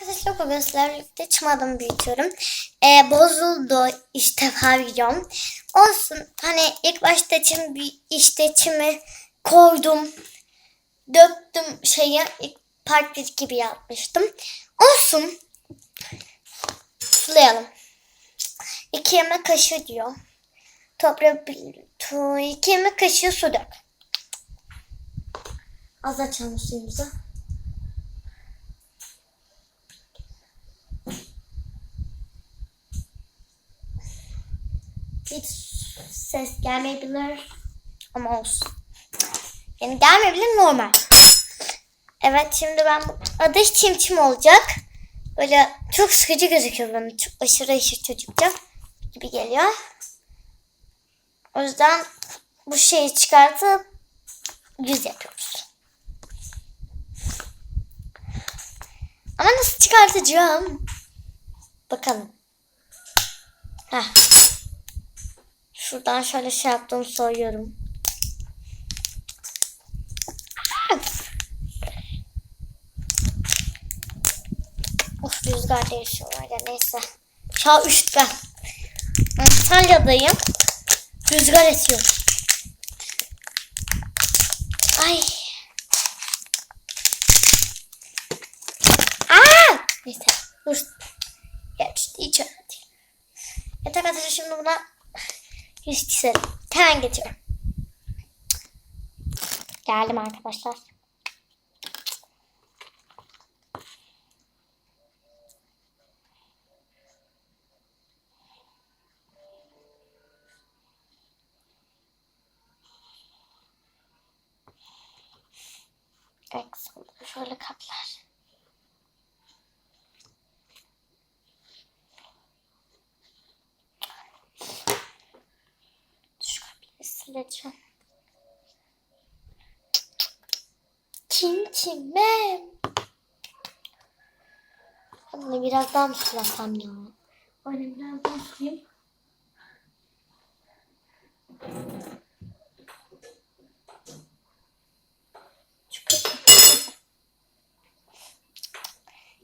Arkadaşlar bugün sizlerle birlikte çim adım büyütüyorum. Ee, bozuldu işte pavyom. Olsun hani ilk başta çim işte çimi koydum. Döktüm şeyi ilk park gibi yapmıştım. Olsun. Sulayalım. İki yemek kaşığı diyor. Toprağı bir- tu, iki yemek kaşığı su dök. Az suyumuzu. Hiç ses gelmeyebilir ama olsun. Yani gelmeyebilir normal. Evet şimdi ben adı çim çim olacak. Böyle çok sıkıcı gözüküyor bana. Çok aşırı aşırı çocukça gibi geliyor. O yüzden bu şeyi çıkartıp yüz yapıyoruz. Ama nasıl çıkartacağım? Bakalım. Heh. Şuradan şöyle şey yaptım soyuyorum. Of rüzgar değişiyorlar ya neyse. An üşütme. Antalya'dayım. Rüzgar esiyor. Ay. Aa! Neyse. Dur. Önemli değil. Evet arkadaşlar şimdi buna yüz çizelim. Hemen geçiyorum. Geldim arkadaşlar. Excel. Şöyle katlar. Sileceğim. Çim çimem. Bunu biraz daha mı sulasam ya? Anne biraz daha sulayayım.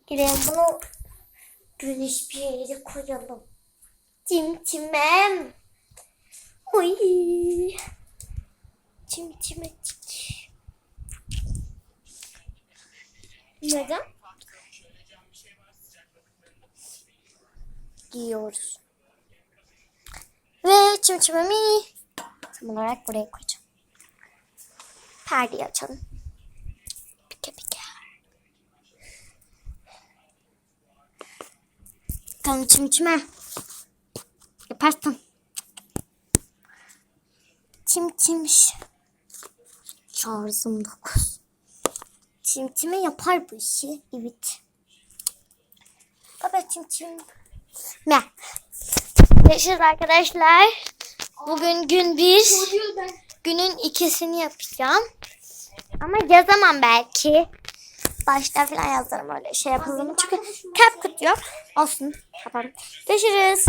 Gidelim bunu güneş bir yere koyalım. Çim çimem. Oy. Çim çimecik. Neden? Giyiyoruz. Ve çimçimemi tam olarak buraya koyacağım. Perdeyi açalım. Pike pike. Bakalım çimçime. Yaparsın. Çim çimmiş. Şarjım 9. Çim çime yapar bu işi. Evet. Baba çim çim. Ne? Görüşürüz arkadaşlar. Bugün gün bir. Günün ikisini yapacağım. Ama yazamam belki. Başta falan yazarım öyle şey yapalım. Çünkü CapCut yok. Olsun. Yaparım. Görüşürüz.